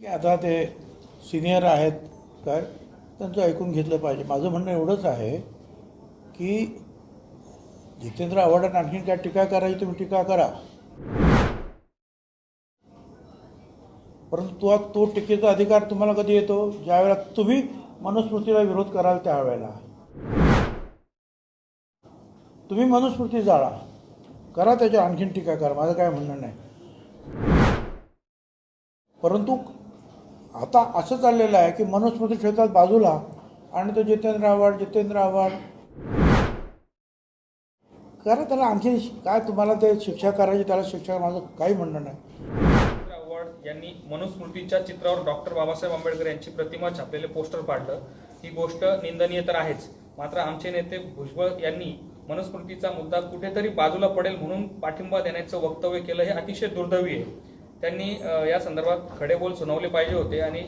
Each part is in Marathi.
ठीक आहे आता ते सिनियर आहेत काय त्यांचं ऐकून घेतलं पाहिजे. माझं म्हणणं एवढंच आहे की जितेंद्र आव्हाडांना आणखीन काय टीका करायची तुम्ही टीका करा. परंतु तो तो टीकेचा अधिकार तुम्हाला कधी येतो? ज्यावेळेला तुम्ही मनुस्मृतीला विरोध कराल त्यावेळेला. तुम्ही मनुस्मृती जाळा. करा त्याच्यावर आणखीन टीका करा. माझं काय म्हणणं नाही. परंतु आता असं चाललेलं आहे की मनुस्मृती ठेवतात बाजूला आणि तो जितेंद्र आव्हाड जितेंद्र आव्हाड. करा त्याला आणखी काय तुम्हाला ते शिक्षा करायची त्याला शिक्षा माझं काही म्हणणं नाही. जितेंद्र आव्हाड यांनी मनुस्मृतीच्या चित्रावर डॉक्टर बाबासाहेब आंबेडकर यांची प्रतिमा छापलेले पोस्टर पाडलं. ही गोष्ट निंदनीय तर आहेच. मात्र आमचे नेते भुजबळ यांनी मनुस्मृतीचा मुद्दा कुठेतरी बाजूला पडेल म्हणून पाठिंबा देण्याचं वक्तव्य केलं हे अतिशय दुर्दैवी आहे. त्यांनी या संदर्भात खडे बोल सुनावले पाहिजे होते आणि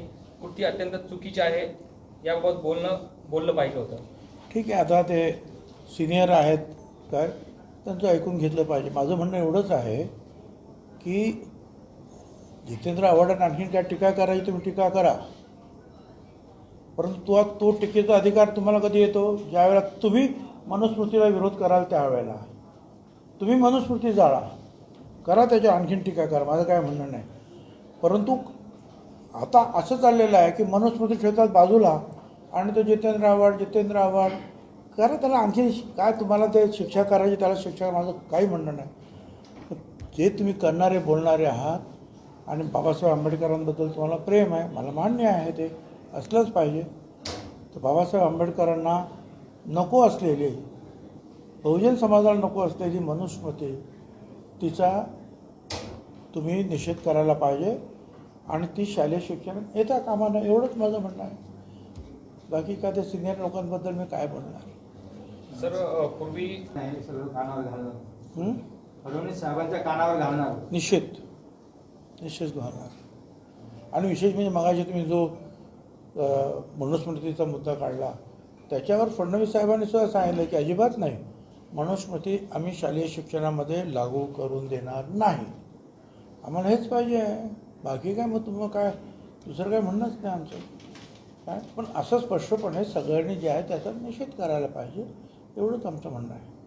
कृती अत्यंत चुकीची आहे याबाबत बोलणं बोललं पाहिजे होतं. ठीक आहे आता ते सिनियर आहेत काय त्यांचं ऐकून घेतलं पाहिजे. माझं म्हणणं एवढंच आहे की जितेंद्र आव्हाडांना आणखीन काय टीका करायची तुम्ही टीका करा. परंतु तो तो टीकेचा अधिकार तुम्हाला कधी येतो? ज्यावेळेला तुम्ही मनुस्मृतीला विरोध कराल त्यावेळेला. तुम्ही मनुस्मृती जाळा. करा त्याच्या आणखीन टीका करा माझं काय म्हणणं नाही. परंतु आता असं चाललेलं आहे की मनुस्मृती ठेवतात बाजूला आणि तो जितेंद्र आव्हाड जितेंद्र आव्हाड करा त्याला आणखी काय तुम्हाला ते शिक्षा करायची त्याला शिक्षा माझं काही म्हणणं नाही. जे तुम्ही करणारे बोलणारे आहात आणि बाबासाहेब आंबेडकरांबद्दल तुम्हाला प्रेम आहे मला मान्य आहे ते असलंच पाहिजे. तर बाबासाहेब आंबेडकरांना नको असलेली बहुजन समाजाला नको असलेली मनुस्मृती तिचा तुम्ही निषेध करायला पाहिजे आणि ती शालेय शिक्षणात येता कामा नये एवढंच माझं म्हणणं आहे. बाकी काय ते सिनियर लोकांबद्दल मी काय बोलणार? सर पूर्वी नाही सगळं कानावर घालणार? फडणवीस साहेबांच्या कानावर घालणार. निश्चित निश्चित होणार आणि विशेष म्हणजे मगाशी तुम्ही जो मनुस्मृतीचा मुद्दा काढला त्याच्यावर फडणवीस साहेबांनी सुद्धा सांगितलं की अजिबात नाही. मनुस्मृती आम्ही शालेय शिक्षणामध्ये लागू करून देणार नाही. आम्हाला हेच पाहिजे बाकी काय मग तुम्हाला काय? दुसरं काय म्हणणंच नाही आमचं. काय? पण असं स्पष्टपणे सगळ्यांनी जे आहे त्याचा निषेध करायला पाहिजे एवढंच आमचं म्हणणं आहे.